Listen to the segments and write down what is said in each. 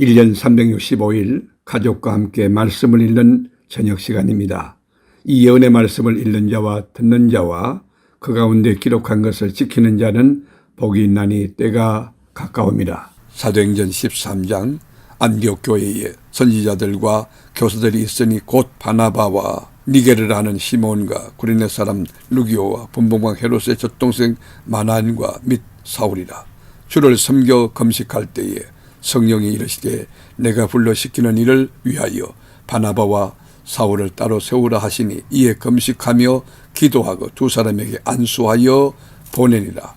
1년 365일 가족과 함께 말씀을 읽는 저녁 시간입니다. 이 예언의 말씀을 읽는 자와 듣는 자와 그 가운데 기록한 것을 지키는 자는 복이 있나니 때가 가까웁니다. 사도행전 13장 안디옥 교회에 선지자들과 교사들이 있으니 곧 바나바와 니게를 아는 시몬과 구레네 사람 루기오와 분봉왕 헤롯의 젖동생 마난과 및 사울이라 주를 섬겨 금식할 때에 성령이 이르시되 내가 불러 시키는 일을 위하여 바나바와 사울을 따로 세우라 하시니 이에 금식하며 기도하고 두 사람에게 안수하여 보내니라.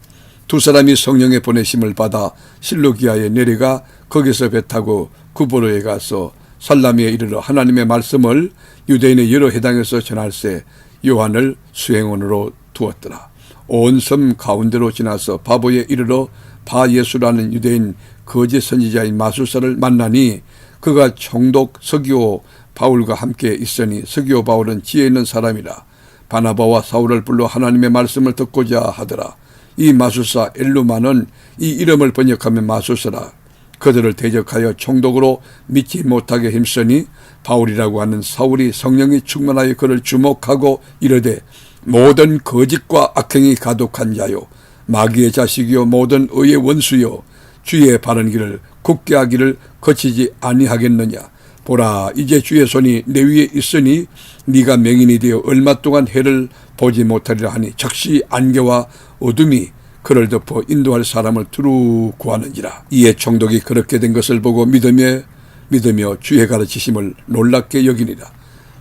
두 사람이 성령의 보내심을 받아 실로기아에 내려가 거기서 배 타고 구보로에 가서 살라미에 이르러 하나님의 말씀을 유대인의 여러 해당에서 전할세 요한을 수행원으로 두었더라. 온 섬 가운데로 지나서 바보에 이르러 바 예수라는 유대인 거짓 선지자인 마술사를 만나니 그가 총독 서기오 바울과 함께 있으니 서기오 바울은 지혜 있는 사람이라 바나바와 사울을 불러 하나님의 말씀을 듣고자 하더라. 이 마술사 엘루마는 이 이름을 번역하면 마술사라. 그들을 대적하여 총독으로 믿지 못하게 힘쓰니 바울이라고 하는 사울이 성령이 충만하여 그를 주목하고 이르되 모든 거짓과 악행이 가득한 자요 마귀의 자식이요 모든 의의 원수요 주의 바른 길을 굳게 하기를 거치지 아니하겠느냐? 보라 이제 주의 손이 내 위에 있으니 네가 맹인이 되어 얼마 동안 해를 보지 못하리라 하니 적시 안개와 어둠이 그를 덮어 인도할 사람을 두루 구하는지라. 이에 총독이 그렇게 된 것을 보고 믿으며 믿으며 주의 가르치심을 놀랍게 여기니라.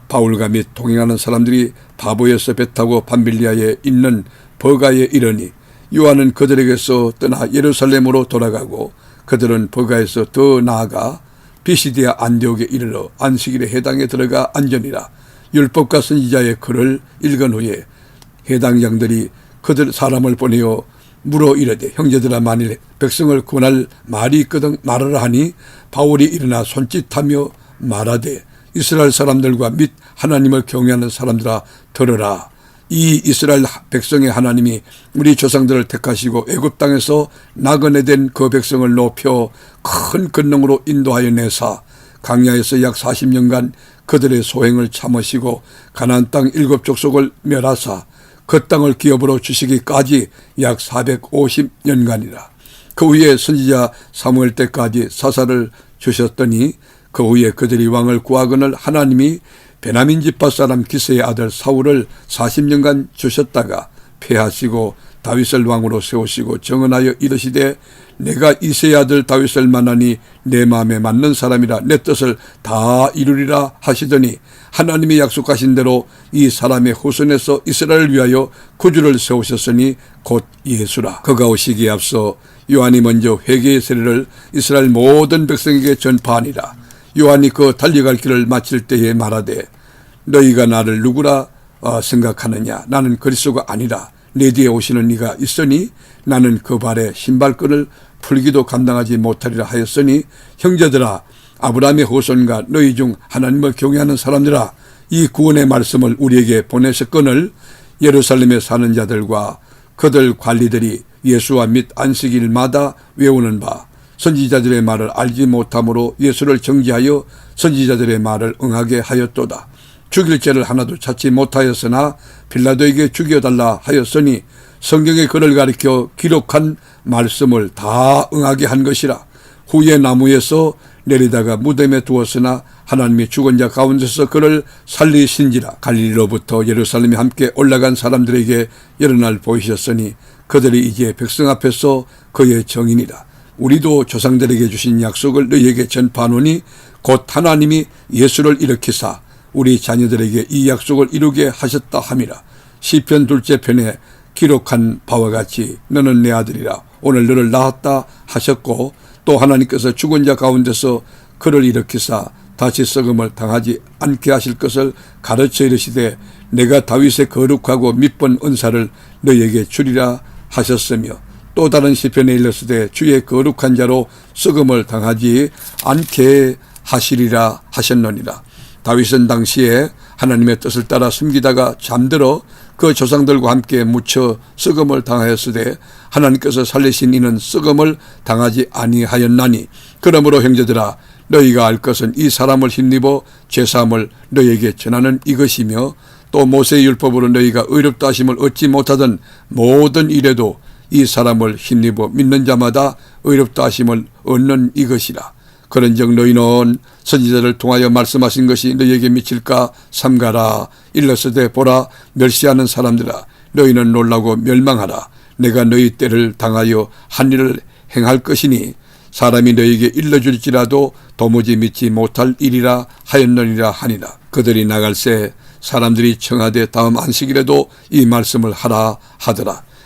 바울과 및 동행하는 사람들이 바보에서 배 타고 밤빌리아에 있는 버가에 이르니 요한은 그들에게서 떠나 예루살렘으로 돌아가고 그들은 버가에서 더 나아가 비시디아 안디옥에 이르러 안식일에 해당에 들어가 안전이라. 율법과 선지자의 글을 읽은 후에 해당장들이 그들 사람을 보내어 물어 이르되 형제들아 만일 백성을 구원할 말이 있거든 말하라 하니 바울이 일어나 손짓하며 말하되 이스라엘 사람들과 및 하나님을 경외하는 사람들아 들으라 이 이스라엘 백성의 하나님이 우리 조상들을 택하시고 애굽 땅에서 나그네 된 그 백성을 높여 큰 권능으로 인도하여 내사 강야에서 약 40년간 그들의 소행을 참으시고 가나안 땅 일곱 족속을 멸하사 그 땅을 기업으로 주시기까지 약 450년간이라. 그 후에 선지자 사무엘 때까지 사사를 주셨더니 그 후에 그들이 왕을 구하거늘 하나님이 베나민 지파 사람 기세의 아들 사울을 40년간 주셨다가 패하시고 다윗을 왕으로 세우시고 정언하여 이르시되 내가 이세의 아들 다윗을 만나니 내 마음에 맞는 사람이라 내 뜻을 다 이루리라 하시더니 하나님이 약속하신 대로 이 사람의 후손에서 이스라엘을 위하여 구주를 세우셨으니 곧 예수라. 그가 오시기에 앞서 요한이 먼저 회개의 세례를 이스라엘 모든 백성에게 전파하니라 요한이 그 달려갈 길을 마칠 때에 말하되 너희가 나를 누구라 어, 생각하느냐? 나는 그리스도가 아니라 내 뒤에 오시는 이가 있으니 나는 그 발에 신발끈을 풀기도 감당하지 못하리라 하였으니 형제들아 아브라함의 후손과 너희 중 하나님을 경외하는 사람들아 이 구원의 말씀을 우리에게 보내셨건을 예루살렘에 사는 자들과 그들 관리들이 예수와 및 안식일마다 외우는 바 선지자들의 말을 알지 못함으로 예수를 정지하여 선지자들의 말을 응하게 하였도다. 죽일 죄를 하나도 찾지 못하였으나 빌라도에게 죽여달라 하였으니 성경의 글을 가리켜 기록한 말씀을 다 응하게 한 것이라. 후에 나무에서 내리다가 무덤에 두었으나 하나님이 죽은 자 가운데서 그를 살리신지라 갈릴리로부터 예루살렘에 함께 올라간 사람들에게 여러 날 보이셨으니 그들이 이제 백성 앞에서 그의 정인이라 우리도 조상들에게 주신 약속을 너희에게 전파하노니 곧 하나님이 예수를 일으키사 우리 자녀들에게 이 약속을 이루게 하셨다 함이라. 시편 둘째 편에 기록한 바와 같이 너는 내 아들이라. 오늘 너를 낳았다 하셨고 또 하나님께서 죽은 자 가운데서 그를 일으키사 다시 썩음을 당하지 않게 하실 것을 가르쳐 이르시되 내가 다윗의 거룩하고 밑본 은사를 너에게 주리라 하셨으며 또 다른 시편에 일렀으되 주의 거룩한 자로 썩음을 당하지 않게 하시리라 하셨느니라. 다윗은 당시에 하나님의 뜻을 따라 숨기다가 잠들어 그 조상들과 함께 묻혀 썩음을 당하였으되 하나님께서 살리신 이는 썩음을 당하지 아니하였나니 그러므로 형제들아 너희가 알 것은 이 사람을 힘입어 죄사함을 너희에게 전하는 이것이며 또 모세의 율법으로 너희가 의롭다 하심을 얻지 못하던 모든 일에도 이 사람을 힘입어 믿는 자마다 의롭다 하심을 얻는 이것이라. 그런즉 너희는 선지자를 통하여 말씀하신 것이 너희에게 미칠까 삼가라. 일러스되 보라. 멸시하는 사람들아 너희는 놀라고 멸망하라. 내가 너희 때를 당하여 한 일을 행할 것이니 사람이 너희에게 일러줄지라도 도무지 믿지 못할 일이라 하였느니라 하니라. 그들이 나갈 새 사람들이 청하되 다음 안식일에도 이 말씀을 하라 하더라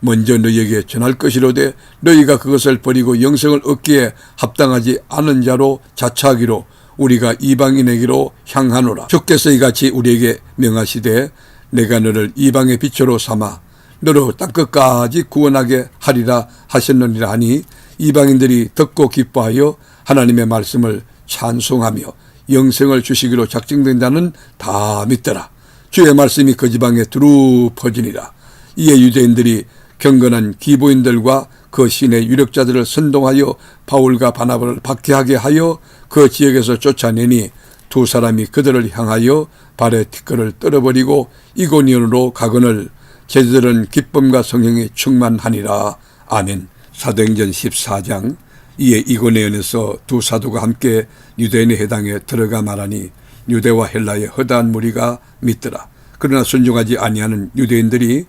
먼저 너희에게 전할 것이로되 너희가 그것을 버리고 영생을 얻기에 합당하지 않은 자로 자처하기로 우리가 이방인에게로 향하노라. 주께서 이같이 우리에게 명하시되 내가 너를 이방의 빛으로 삼아 너로 땅끝까지 구원하게 하리라 하셨느니라 하니 이방인들이 듣고 기뻐하여 하나님의 말씀을 찬송하며 영생을 주시기로 작정된 자는 다 믿더라. 주의 말씀이 그 지방에 두루 퍼지니라. 이에 유대인들이 경건한 기보인들과 그 신의 유력자들을 선동하여 바울과 바나바를 박해하게 하여 그 지역에서 쫓아내니 두 사람이 그들을 향하여 발에 티끌을 떨어버리고 이고니온으로 가거늘 제자들은 기쁨과 성령이 충만하니라. 아멘. 사도행전 14장 이에 이고니온에서 두 사도가 함께 유대인의 해당에 들어가 말하니 유대와 헬라의 허다한 무리가 믿더라. 그러나 순종하지 아니하는 유대인들이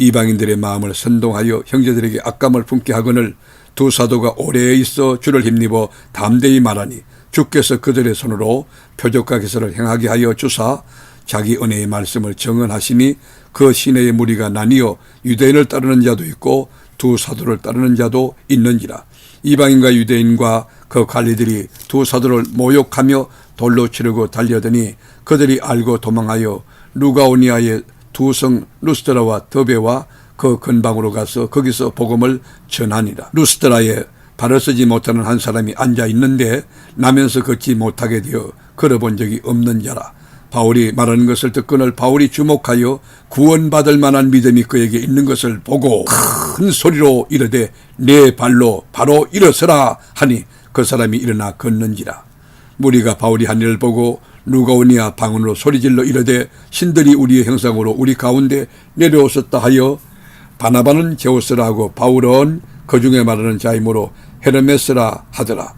이방인들의 마음을 선동하여 형제들에게 악감을 품게 하거늘 두 사도가 오래 있어 주를 힘입어 담대히 말하니 주께서 그들의 손으로 표적과 기사를 행하게 하여 주사 자기 은혜의 말씀을 정언하시니 그 시내의 무리가 나뉘어 유대인을 따르는 자도 있고 두 사도를 따르는 자도 있는지라. 이방인과 유대인과 그 관리들이 두 사도를 모욕하며 돌로 치르고 달려더니 그들이 알고 도망하여 루가오니아의 두성 루스드라와 더베와 그 근방으로 가서 거기서 복음을 전하니라. 루스드라에 발을 쓰지 못하는 한 사람이 앉아 있는데 나면서 걷지 못하게 되어 걸어본 적이 없는 자라. 바울이 말하는 것을 듣거늘 바울이 주목하여 구원받을 만한 믿음이 그에게 있는 것을 보고 큰 소리로 이르되 내 발로 바로 일어서라 하니 그 사람이 일어나 걷는지라. 무리가 바울이 한 일을 보고 누가오니아 방언으로 소리질러 이르되 신들이 우리의 형상으로 우리 가운데 내려오셨다 하여 바나바는 제우스라 하고 바울은 그 중에 말하는 자이므로 헤르메스라 하더라.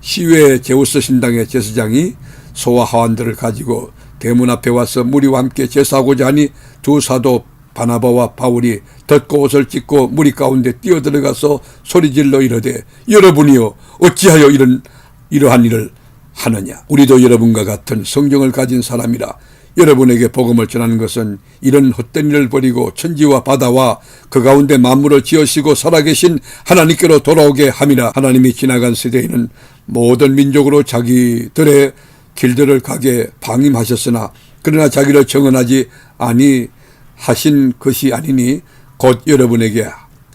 시외 제우스 신당의 제사장이 소와 하완들을 가지고 대문 앞에 와서 무리와 함께 제사하고자 하니 두 사도 바나바와 바울이 덧고 옷을 찢고 무리 가운데 뛰어들어가서 소리질러 이르되 여러분이여 어찌하여 이런 이러한 일을 하느냐? 우리도 여러분과 같은 성경을 가진 사람이라 여러분에게 복음을 전하는 것은 이런 헛된 일을 버리고 천지와 바다와 그 가운데 만물을 지으시고 살아계신 하나님께로 돌아오게 함이라. 하나님이 지나간 세대에는 모든 민족으로 자기들의 길들을 가게 방임하셨으나 그러나 자기를 정언하지 아니 하신 것이 아니니 곧 여러분에게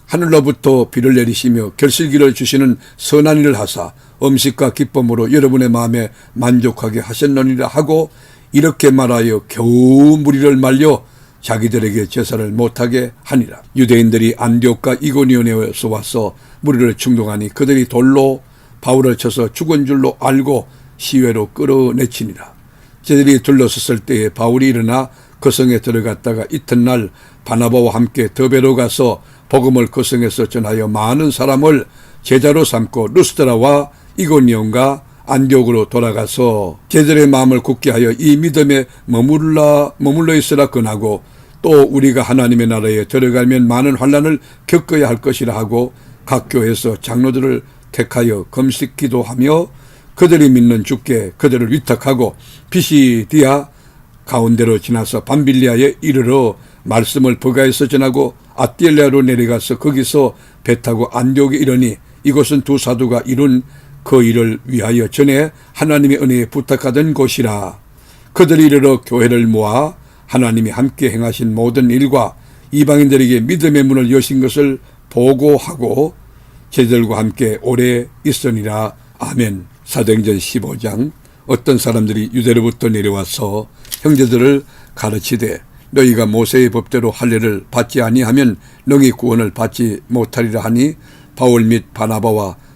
하늘로부터 비를 내리시며 결실기를 주시는 선한 일을 하사 음식과 기쁨으로 여러분의 마음에 만족하게 하셨느니라 하고 이렇게 말하여 겨우 무리를 말려 자기들에게 제사를 못하게 하니라. 유대인들이 안디옥과 이고니온에서 와서 무리를 충동하니 그들이 돌로 바울을 쳐서 죽은 줄로 알고 시외로 끌어내치니라. 저들이 둘러섰을 때에 바울이 일어나 그 성에 들어갔다가 이튿날 바나바와 함께 더베로 가서 복음을 그 성에서 전하여 많은 사람을 제자로 삼고 루스드라와 이고니온과 안디옥으로 돌아가서 제들의 마음을 굳게 하여 이 믿음에 머물러 머물러 있으라 권하고 또 우리가 하나님의 나라에 들어가면 많은 환란을 겪어야 할 것이라 하고 각 교회에서 장로들을 택하여 금식 기도하며 그들이 믿는 주께 그들을 위탁하고 피시디아 가운데로 지나서 밤빌리아에 이르러 말씀을 버가에서 전하고 아띠엘레아로 내려가서 거기서 배 타고 안디옥에 이르니 이곳은 두 사도가 이룬 그 일을 위하여 전에 하나님의 은혜에 부탁하던 곳이라. 그들이 이르러 교회를 모아 하나님이 함께 행하신 모든 일과 이방인들에게 믿음의 문을 여신 것을 보고하고 제들과 함께 오래 있으니라. 아멘. 사도행전 15장. 어떤 사람들이 유대로부터 내려와서 형제들을 가르치되 너희가 모세의 법대로 할례를 받지 아니하면 능히 구원을 받지 못하리라 하니 바울 및 바나바와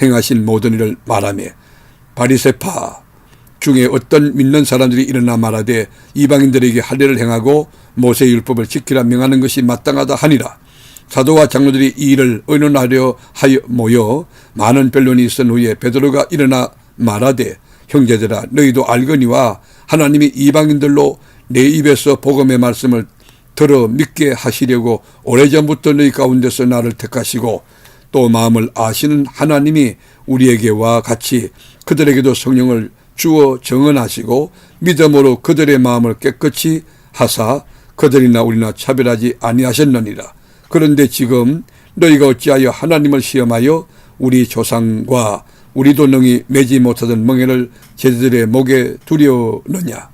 행하신 모든 일을 말하며 바리세파 중에 어떤 믿는 사람들이 일어나 말하되 이방인들에게 할례를 행하고 모세의 율법을 지키라 명하는 것이 마땅하다 하니라. 사도와 장로들이 이 일을 의논하려 하여 모여 많은 변론이 있은 후에 베드로가 일어나 말하되 형제들아 너희도 알거니와 하나님이 이방인들로 내 입에서 복음의 말씀을 들어 믿게 하시려고 오래전부터 너희 가운데서 나를 택하시고 또 마음을 아시는 하나님이 우리에게와 같이 그들에게도 성령을 주어 정언하시고 믿음으로 그들의 마음을 깨끗이 하사 그들이나 우리나 차별하지 아니하셨느니라. 그런데 지금 너희가 어찌하여 하나님을 시험하여 우리 조상과 우리도 능히 매지 못하던 멍에를 제자들의 목에 두려느냐.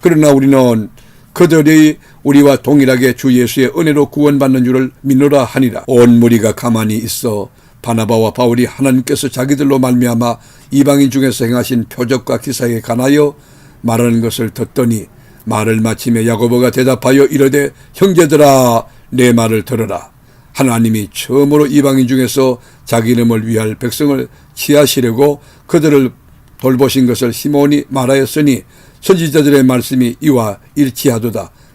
그러나 우리는 그들이 우리와 동일하게 주 예수의 은혜로 구원받는 줄을 믿노라 하니라. 온 무리가 가만히 있어 바나바와 바울이 하나님께서 자기들로 말미암아 이방인 중에서 행하신 표적과 기사에 관하여 말하는 것을 듣더니 말을 마치며 야고보가 대답하여 이르되 형제들아 내 말을 들으라 하나님이 처음으로 이방인 중에서 자기 이름을 위할 백성을 취하시려고 그들을 돌보신 것을 시몬이 말하였으니 선지자들의 말씀이 이와 일치하도다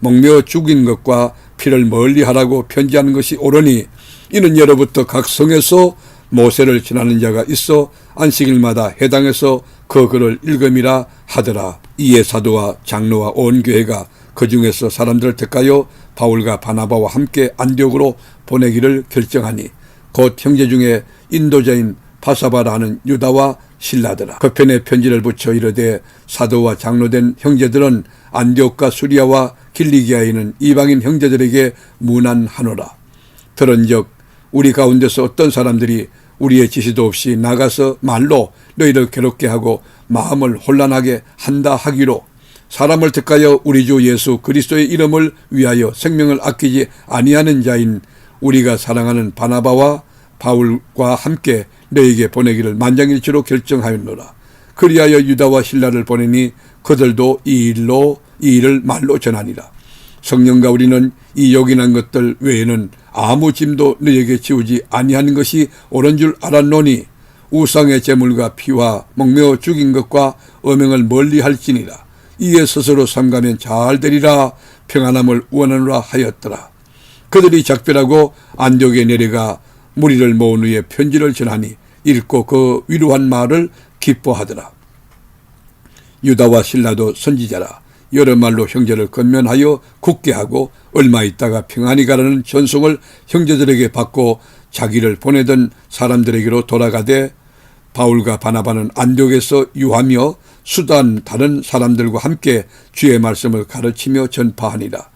목며 죽인 것과 피를 멀리하라고 편지하는 것이 옳으니 이는 예로부터 각 성에서 모세를 지나는 자가 있어 안식일마다 해당해서 그 글을 읽음이라 하더라. 이에 사도와 장로와 온 교회가 그 중에서 사람들을 택하여 바울과 바나바와 함께 안디옥으로 보내기를 결정하니 곧 형제 중에 인도자인 바사바라는 유다와 신라더라. 그 편에 편지를 붙여 이르되 사도와 장로된 형제들은 안디옥과 수리아와 길리기아에 있는 이방인 형제들에게 문안하노라. 들은즉 우리 가운데서 어떤 사람들이 우리의 지시도 없이 나가서 말로 너희를 괴롭게 하고 마음을 혼란하게 한다 하기로 사람을 택하여 우리 주 예수 그리스도의 이름을 위하여 생명을 아끼지 아니하는 자인 우리가 사랑하는 바나바와 바울과 함께 너에게 보내기를 만장일치로 결정하였노라. 그리하여 유다와 신라를 보내니 그들도 이 일로 이 일을 말로 전하니라. 성령과 우리는 이 요긴한 것들 외에는 아무 짐도 너에게 지우지 아니하는 것이 옳은 줄 알았노니 우상의 재물과 피와 목매어 죽인 것과 어명을 멀리 할지니라. 이에 스스로 삼가면 잘 되리라 평안함을 원하노라 하였더라. 그들이 작별하고 안디옥에 내려가 무리를 모은 후에 편지를 전하니 읽고 그 위로한 말을 기뻐하더라. 유다와 신라도 선지자라 여러 말로 형제를 건면하여 굳게 하고 얼마 있다가 평안히 가라는 전송을 형제들에게 받고 자기를 보내던 사람들에게로 돌아가되 바울과 바나바는 안디옥에서 유하며 수단 다른 사람들과 함께 주의 말씀을 가르치며 전파하니라.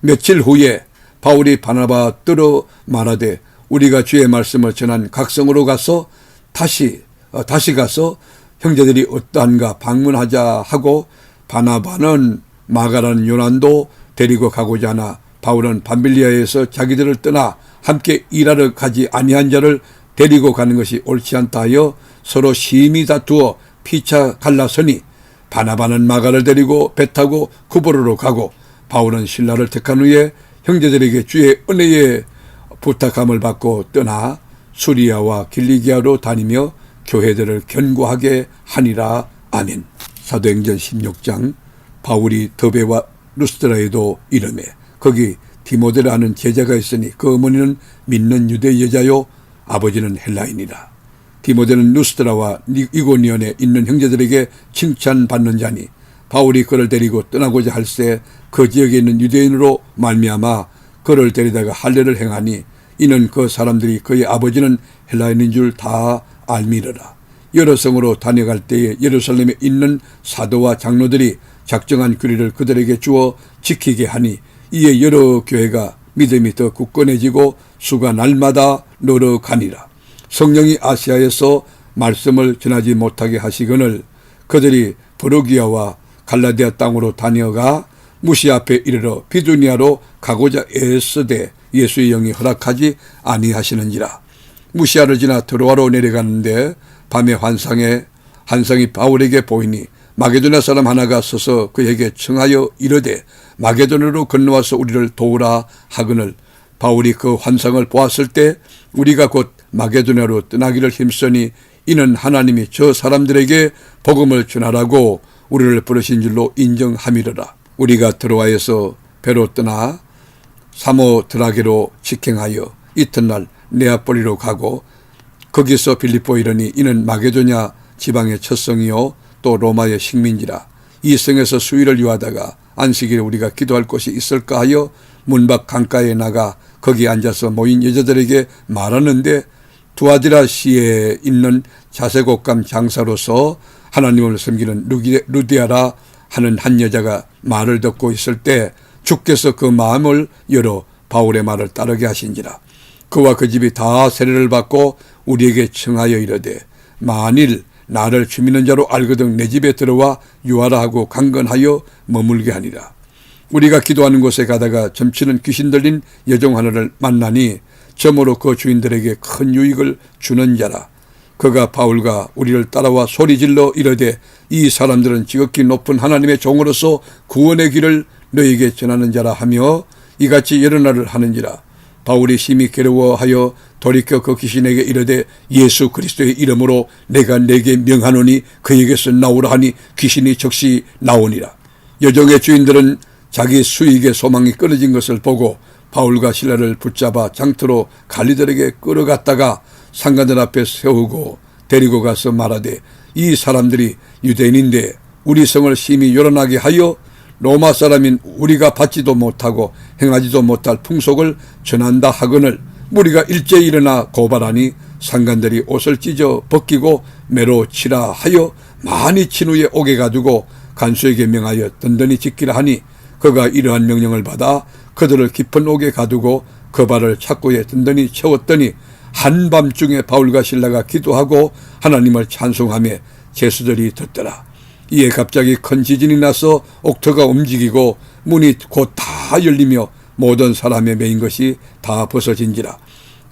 며칠 후에 바울이 바나바 뜨러 말하되 우리가 주의 말씀을 전한 각성으로 가서 다시 어, 다시 가서 형제들이 어떠한가 방문하자 하고 바나바는 마가라는 요난도 데리고 가고자 하나 바울은 밤빌리아에서 자기들을 떠나 함께 일하러 가지 아니한 자를 데리고 가는 것이 옳지 않다 하여 서로 심히 다투어 피차 갈라서니 바나바는 마가를 데리고 배 타고 구보로로 가고 바울은 신라를 택한 후에 형제들에게 주의 은혜에 부탁함을 받고 떠나 수리아와 길리기아로 다니며 교회들을 견고하게 하니라. 아멘. 사도행전 16장 바울이 더베와 루스드라에도 이름에 거기 디모데라는 제자가 있으니 그 어머니는 믿는 유대 여자요 아버지는 헬라인이라. 디모데는 루스드라와 이고니온에 있는 형제들에게 칭찬받는 자니 바울이 그를 데리고 떠나고자 할새 그 지역에 있는 유대인으로 말미암아 그를 데리다가 할례를 행하니 이는 그 사람들이 그의 아버지는 헬라인인 줄 다 알미르라. 여러 성으로 다녀갈 때에 예루살렘에 있는 사도와 장로들이 작정한 규례를 그들에게 주어 지키게 하니 이에 여러 교회가 믿음이 더 굳건해지고 수가 날마다 늘어가니라. 성령이 아시아에서 말씀을 전하지 못하게 하시거늘 그들이 브로기아와 갈라디아 땅으로 다녀가 무시 앞에 이르러 비두니아로 가고자 애쓰되 예수의 영이 허락하지 아니하시는지라. 무시아를 지나 드로아로 내려가는데 밤에 환상에 한상이 바울에게 보이니 마게도나 사람 하나가 서서 그에게 청하여 이르되 마게도나로 건너와서 우리를 도우라 하거늘 바울이 그 환상을 보았을 때 우리가 곧 마게도나로 떠나기를 힘쓰니 이는 하나님이 저 사람들에게 복음을 전하라고 우리를 부르신 줄로 인정함이로라. 우리가 드로아에서 배로 떠나 사모드라게로 직행하여 이튿날 네아폴리로 가고 거기서 빌립보 이르니 이는 마게도냐 지방의 첫 성이요 또 로마의 식민지라 이 성에서 수위를 유하다가 안식일에 우리가 기도할 곳이 있을까 하여 문밖 강가에 나가 거기 앉아서 모인 여자들에게 말하는데 두아디라 시에 있는 자세곡감 장사로서 하나님을 섬기는 루디아라 하는 한 여자가 말을 듣고 있을 때 주께서 그 마음을 열어 바울의 말을 따르게 하신지라 그와 그 집이 다 세례를 받고 우리에게 청하여 이르되 만일 나를 주민는 자로 알거든 내 집에 들어와 유하라 하고 강건하여 머물게 하니라. 우리가 기도하는 곳에 가다가 점치는 귀신 들린 여종 하나를 만나니 점으로 그 주인들에게 큰 유익을 주는 자라. 그가 바울과 우리를 따라와 소리질러 이르되 이 사람들은 지극히 높은 하나님의 종으로서 구원의 길을 너에게 전하는 자라 하며 이같이 여러 날을 하는지라. 바울이 심히 괴로워하여 돌이켜 그 귀신에게 이르되 예수 그리스도의 이름으로 내가 내게 명하노니 그에게서 나오라 하니 귀신이 즉시 나오니라. 여종의 주인들은 자기 수익의 소망이 끊어진 것을 보고 바울과 신라를 붙잡아 장터로 갈리들에게 끌어갔다가 상관들 앞에 세우고 데리고 가서 말하되 이 사람들이 유대인인데 우리 성을 심히 요란하게 하여 로마 사람인 우리가 받지도 못하고 행하지도 못할 풍속을 전한다 하거늘 무리가 일제히 일어나 고발하니 상관들이 옷을 찢어 벗기고 매로 치라 하여 많이 친 후에 오게 가두고 간수에게 명하여 든든히 지키라 하니 그가 이러한 명령을 받아 그들을 깊은 옥에 가두고 그 발을 착고에 든든히 채웠더니 한밤중에 바울과 신라가 기도하고 하나님을 찬송하며 제수들이 듣더라. 이에 갑자기 큰 지진이 나서 옥터가 움직이고 문이 곧 다 열리며 모든 사람의 메인 것이 다 벗어진지라.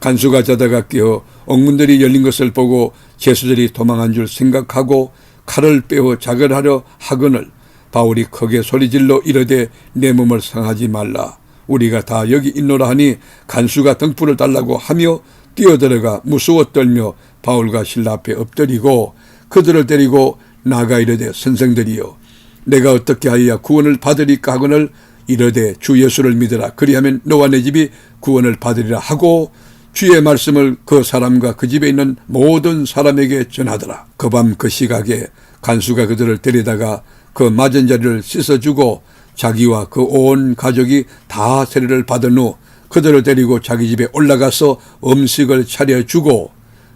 간수가 자다가 깨어 옥문들이 열린 것을 보고 제수들이 도망한 줄 생각하고 칼을 빼어 자결하려 하거늘 바울이 크게 소리질러 이르되 내 몸을 상하지 말라. 우리가 다 여기 있노라 하니 간수가 등불을 달라고 하며 뛰어들어가 무서워 떨며 바울과 신라 앞에 엎드리고 그들을 데리고 나가 이르되 선생들이여 내가 어떻게 하여야? 구원을 받으리까? 하거늘 이르되 주 예수를 믿으라. 그리하면 너와 내 집이 구원을 받으리라 하고 주의 말씀을 그 사람과 그 집에 있는 모든 사람에게 전하더라. 그 밤그 시각에 간수가 그들을 데리다가 그 맞은 자리를 씻어주고 자기와 그 온 가족이 다 세례를 받은 후 그들을 데리고 자기 집에 올라가서 음식을 차려주고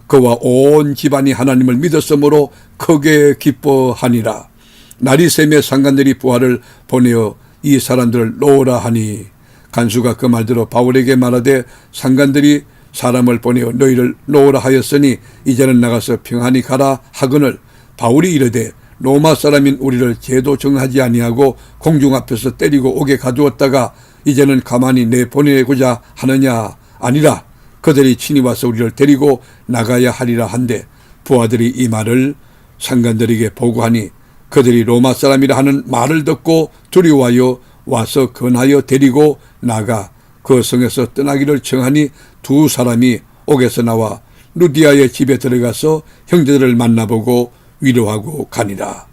그와 온 집안이 하나님을 믿었으므로 크게 기뻐하니라. 날이 새며 상관들이 부하를 보내어 이 사람들을 놓으라 하니 간수가 그 말대로 바울에게 말하되 상관들이 사람을 보내어 너희를 놓으라 하였으니 이제는 나가서 평안히 가라 하거늘 바울이 이르되 로마 사람인 우리를 제도 정하지 아니하고 공중 앞에서 때리고 오게 가두었다가 이제는 가만히 내 보내고자 하느냐 아니라 그들이 친히 와서 우리를 데리고 나가야 하리라 한데 부하들이 이 말을 상관들에게 보고하니 그들이 로마 사람이라 하는 말을 듣고 두려워하여 와서 건하여 데리고 나가 그 성에서 떠나기를 청하니 두 사람이 옥에서 나와 루디아의 집에 들어가서 형제들을 만나보고 위로하고 가니라.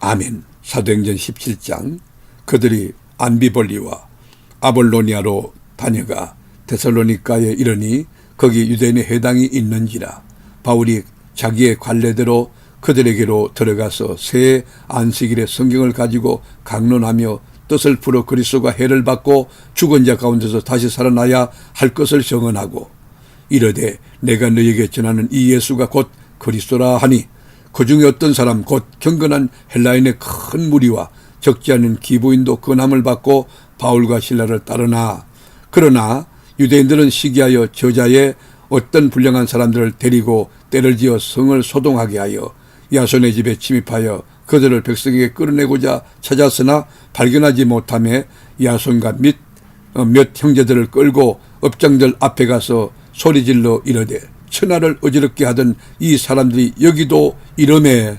아멘. 사도행전 17장 그들이 안비볼리와 아볼로니아로 다녀가 데살로니가에 이르니 거기 유대인의 회당이 있는지라 바울이 자기의 관례대로 그들에게로 들어가서 새 안식일에 성경을 가지고 강론하며 뜻을 풀어 그리스도가 해를 받고 죽은 자 가운데서 다시 살아나야 할 것을 정언하고 이르되 내가 너에게 전하는 이 예수가 곧 그리스도라 하니 그 중에 어떤 사람 곧 경건한 헬라인의 큰 무리와 적지 않은 기부인도 근함을 받고 바울과 신라를 따르나. 그러나 유대인들은 시기하여 저자의 어떤 불량한 사람들을 데리고 때를 지어 성을 소동하게 하여 야손의 집에 침입하여 그들을 백성에게 끌어내고자 찾았으나 발견하지 못함에 야손과 및 어, 몇 형제들을 끌고 업장들 앞에 가서 소리질러 이르되 천하를 어지럽게 하던 이 사람들이 여기도 이름에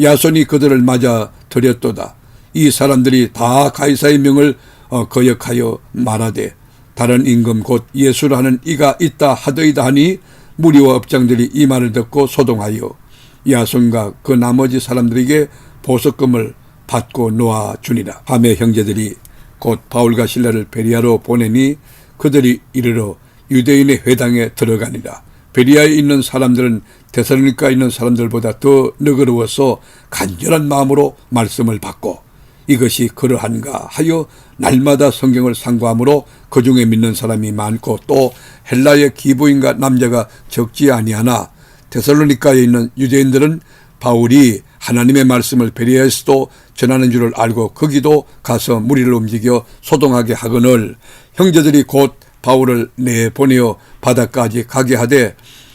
야손이 그들을 맞아 들였도다. 이 사람들이 다 가이사의 명을 어, 거역하여 말하되 다른 임금 곧 예수라는 이가 있다 하더이다 하니 무리와 업장들이 이 말을 듣고 소동하여 야손과 그 나머지 사람들에게 보석금을 받고 놓아 주니라. 함의 형제들이 곧 바울과 신라를 베리아로 보내니 그들이 이르러 유대인의 회당에 들어가니라. 베리아에 있는 사람들은 데살로니카에 있는 사람들보다 더 너그러워서 간절한 마음으로 말씀을 받고 이것이 그러한가 하여 날마다 성경을 상고함으로 그 중에 믿는 사람이 많고 또 헬라의 기부인과 남자가 적지 아니하나 데살로니카에 있는 유대인들은 바울이 하나님의 말씀을 베리아에서도 전하는 줄을 알고 거기도 가서 무리를 움직여 소동하게 하거늘 형제들이 곧 바울을 내보내어 바다까지 가게 하되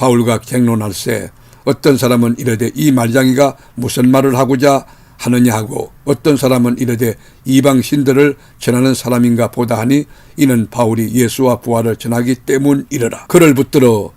바울과 갱론할세 어떤 사람은 이르되 이 말장이가 무슨 말을 하고자 하느냐 하고 어떤 사람은 이르되 이방 신들을 전하는 사람인가 보다 하니 이는 바울이 예수와 부활을 전하기 때문이르라. 그를 붙들어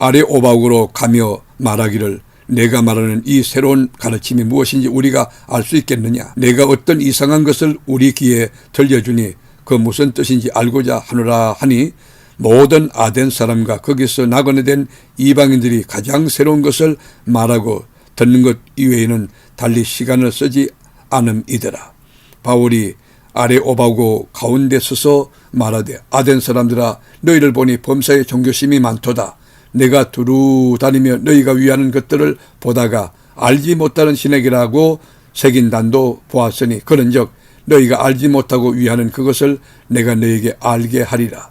아래 오박으로 가며 말하기를 내가 말하는 이 새로운 가르침이 무엇인지 우리가 알 수 있겠느냐. 내가 어떤 이상한 것을 우리 귀에 들려주니 그 무슨 뜻인지 알고자 하노라 하니 모든 아덴 사람과 거기서 나그네 된 이방인들이 가장 새로운 것을 말하고 듣는 것 이외에는 달리 시간을 쓰지 않음이더라. 바울이 아래 오바고 가운데 서서 말하되 아덴 사람들아 너희를 보니 범사에 종교심이 많도다. 내가 두루 다니며 너희가 위하는 것들을 보다가 알지 못하는 신에게라고 새긴 단도 보았으니 그런즉 너희가 알지 못하고 위하는 그것을 내가 너희에게 알게 하리라.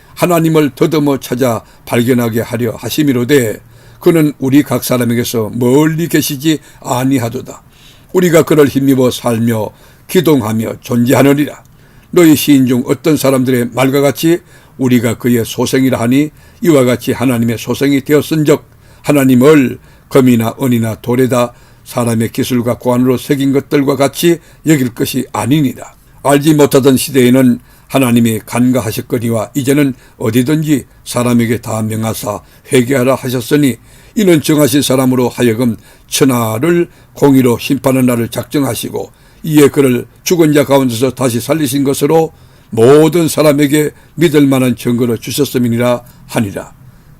하나님을 더듬어 찾아 발견하게 하려 하심이로되 그는 우리 각 사람에게서 멀리 계시지 아니하도다. 우리가 그를 힘입어 살며 기동하며 존재하느니라. 너희 시인 중 어떤 사람들의 말과 같이 우리가 그의 소생이라 하니 이와 같이 하나님의 소생이 되었은적 하나님을 금이나 은이나 돌에다 사람의 기술과 고안으로 새긴 것들과 같이 여길 것이 아니니라. 알지 못하던 시대에는 하나님이 간과하셨거니와 이제는 어디든지 사람에게 다 명하사 회개하라 하셨으니 이는 정하신 사람으로 하여금 천하를 공의로 심판하는 날을 작정하시고 이에 그를 죽은 자 가운데서 다시 살리신 것으로 모든 사람에게 믿을 만한 증거를 주셨음이니라 하니라.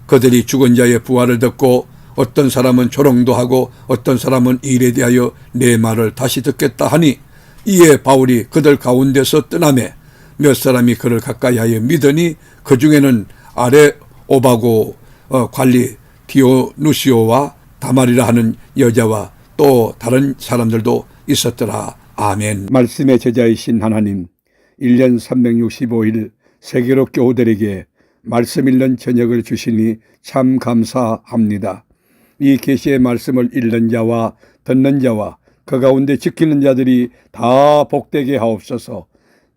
그들이 죽은 자의 부활을 듣고 어떤 사람은 조롱도 하고 어떤 사람은 일에 대하여 내 말을 다시 듣겠다 하니 이에 바울이 그들 가운데서 떠나매 몇 사람이 그를 가까이하여 믿으니 그 중에는 아레 오바고 어, 관리 디오누시오와 다말이라 하는 여자와 또 다른 사람들도 있었더라. 아멘. 말씀의 제자이신 하나님, 1년 365일 세계로 교우들에게 말씀 읽는 저녁을 주시니 참 감사합니다. 이 계시의 말씀을 읽는 자와 듣는 자와 그 가운데 지키는 자들이 다 복되게 하옵소서.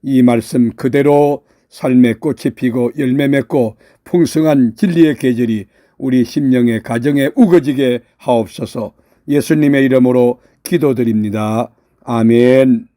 이 말씀 그대로 삶의 꽃이 피고 열매 맺고 풍성한 진리의 계절이 우리 심령의 가정에 우거지게 하옵소서. 예수님의 이름으로 기도드립니다. 아멘.